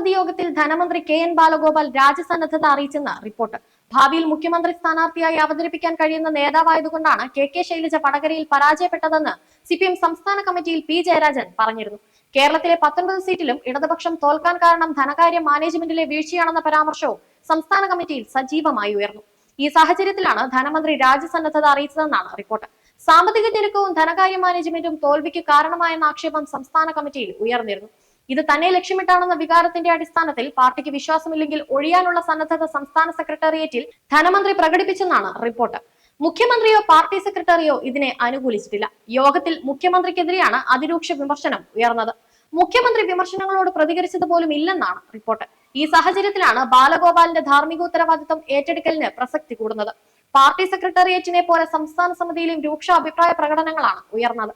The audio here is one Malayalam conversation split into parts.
സമിതി യോഗത്തിൽ ധനമന്ത്രി കെ എൻ ബാലഗോപാൽ രാജ്യസന്നദ്ധത അറിയിച്ചെന്ന് റിപ്പോർട്ട്. ഭാവിയിൽ മുഖ്യമന്ത്രി സ്ഥാനാർത്ഥിയായി അവതരിപ്പിക്കാൻ കഴിയുന്ന നേതാവായതുകൊണ്ടാണ് കെ കെ ശൈലജ വടകരയിൽ പരാജയപ്പെട്ടതെന്ന് സി പി എം സംസ്ഥാന കമ്മിറ്റിയിൽ പി ജയരാജൻ പറഞ്ഞിരുന്നു. കേരളത്തിലെ പത്തൊൻപത് സീറ്റിലും ഇടതുപക്ഷം തോൽക്കാൻ കാരണം ധനകാര്യ മാനേജ്മെന്റിലെ വീഴ്ചയാണെന്ന പരാമർശവും സംസ്ഥാന കമ്മിറ്റിയിൽ സജീവമായി ഉയർന്നു. ഈ സാഹചര്യത്തിലാണ് ധനമന്ത്രി രാജ്യസന്നദ്ധത അറിയിച്ചതെന്നാണ് റിപ്പോർട്ട്. സാമ്പത്തിക ഞെരുക്കവും ധനകാര്യ മാനേജ്മെന്റും തോൽവിക്ക് കാരണമായെന്ന ആക്ഷേപം സംസ്ഥാന കമ്മിറ്റിയിൽ ഉയർന്നിരുന്നു. ഇത് തന്നെ ലക്ഷ്യമിട്ടാണെന്ന വികാരത്തിന്റെ അടിസ്ഥാനത്തിൽ പാർട്ടിക്ക് വിശ്വാസമില്ലെങ്കിൽ ഒഴിയാനുള്ള സന്നദ്ധത സംസ്ഥാന സെക്രട്ടേറിയറ്റിൽ ധനമന്ത്രി പ്രകടിപ്പിച്ചെന്നാണ് റിപ്പോർട്ട്. മുഖ്യമന്ത്രിയോ പാർട്ടി സെക്രട്ടറിയോ ഇതിനെ അനുകൂലിച്ചിട്ടില്ല. യോഗത്തിൽ മുഖ്യമന്ത്രിക്കെതിരെയാണ് അതിരൂക്ഷ വിമർശനം ഉയർന്നത്. മുഖ്യമന്ത്രി വിമർശനങ്ങളോട് പ്രതികരിച്ചത് പോലും ഇല്ലെന്നാണ് റിപ്പോർട്ട്. ഈ സാഹചര്യത്തിലാണ് ബാലഗോപാലിന്റെ ധാർമ്മിക ഉത്തരവാദിത്വം ഏറ്റെടുക്കലിന് പ്രസക്തി കൂടുന്നത്. പാർട്ടി സെക്രട്ടേറിയറ്റിനെ പോലെ സംസ്ഥാന സമിതിയിലും രൂക്ഷ അഭിപ്രായ പ്രകടനങ്ങളാണ് ഉയർന്നത്.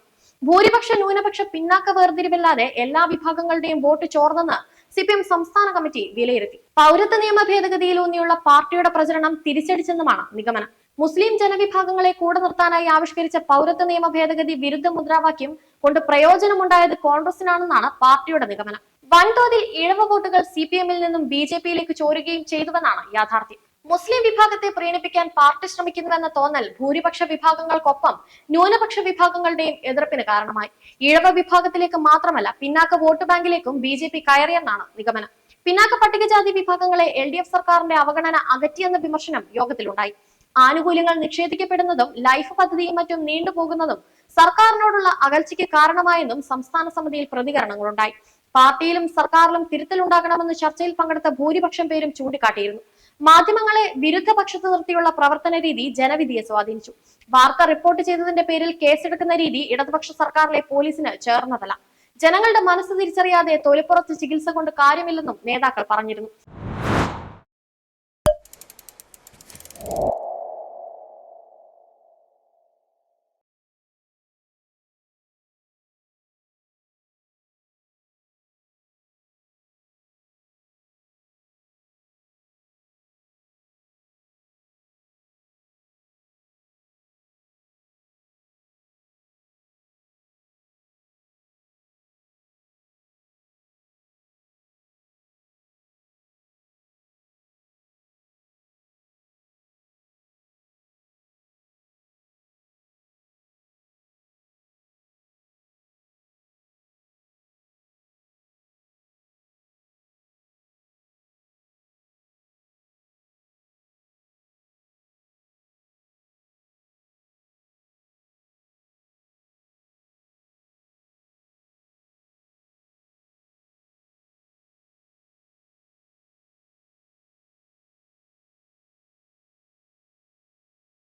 ഭൂരിപക്ഷ ന്യൂനപക്ഷ പിന്നാക്ക വേർതിരിവില്ലാതെ എല്ലാ വിഭാഗങ്ങളുടെയും വോട്ട് ചോർന്നെന്ന് സി പി എം സംസ്ഥാന കമ്മിറ്റി വിലയിരുത്തി. പൗരത്വ നിയമ ഭേദഗതിയിലൂന്നിയുള്ള പാർട്ടിയുടെ പ്രചരണം തിരിച്ചടിച്ചെന്നുമാണ് നിഗമനം. മുസ്ലിം ജനവിഭാഗങ്ങളെ കൂടെ നിർത്താനായി ആവിഷ്കരിച്ച പൗരത്വ നിയമ ഭേദഗതി വിരുദ്ധ മുദ്രാവാക്യം കൊണ്ട് പ്രയോജനമുണ്ടായത് കോൺഗ്രസിനാണെന്നാണ് പാർട്ടിയുടെ നിഗമനം. വൻതോതിൽ ഇഴവ വോട്ടുകൾ സി പി എമ്മിൽ നിന്നും ബി ജെ പിയിലേക്ക് ചോരുകയും ചെയ്തുവെന്നാണ് യാഥാർത്ഥ്യം. മുസ്ലിം വിഭാഗത്തെ പ്രീണിപ്പിക്കാൻ പാർട്ടി ശ്രമിക്കുന്നുവെന്ന തോന്നൽ ഭൂരിപക്ഷ വിഭാഗങ്ങൾക്കൊപ്പം ന്യൂനപക്ഷ വിഭാഗങ്ങളുടെയും എതിർപ്പിന് കാരണമായി. ഇഴവ വിഭാഗത്തിലേക്ക് മാത്രമല്ല പിന്നാക്ക വോട്ട് ബാങ്കിലേക്കും ബി ജെ പി കയറിയെന്നാണ് നിഗമനം. പിന്നാക്ക പട്ടികജാതി വിഭാഗങ്ങളെ എൽ ഡി എഫ് സർക്കാരിന്റെ അവഗണന അകറ്റിയെന്ന വിമർശനം യോഗത്തിലുണ്ടായി. ആനുകൂല്യങ്ങൾ നിഷേധിക്കപ്പെടുന്നതും ലൈഫ് പദ്ധതിയും മറ്റും നീണ്ടുപോകുന്നതും സർക്കാരിനോടുള്ള അകൽച്ചയ്ക്ക് കാരണമായെന്നും സംസ്ഥാന സമിതിയിൽ പ്രതികരണങ്ങളുണ്ടായി. പാർട്ടിയിലും സർക്കാരിലും തിരുത്തലുണ്ടാകണമെന്ന് ചർച്ചയിൽ പങ്കെടുത്ത ഭൂരിപക്ഷം പേരും ചൂണ്ടിക്കാട്ടിയിരുന്നു. മാധ്യമങ്ങളെ വിരുദ്ധ പക്ഷത്ത് നിർത്തിയുള്ള പ്രവർത്തന രീതി ജനവിധിയെ സ്വാധീനിച്ചു. വാർത്ത റിപ്പോർട്ട് ചെയ്തതിന്റെ പേരിൽ കേസെടുക്കുന്ന രീതി ഇടതുപക്ഷ സർക്കാരിലെ പോലീസിന് ചേർന്നതല്ല. ജനങ്ങളുടെ മനസ്സ് തിരിച്ചറിയാതെ തൊലിപ്പുറത്ത് ചികിത്സ കൊണ്ട് കാര്യമില്ലെന്നും നേതാക്കൾ പറഞ്ഞിരുന്നു.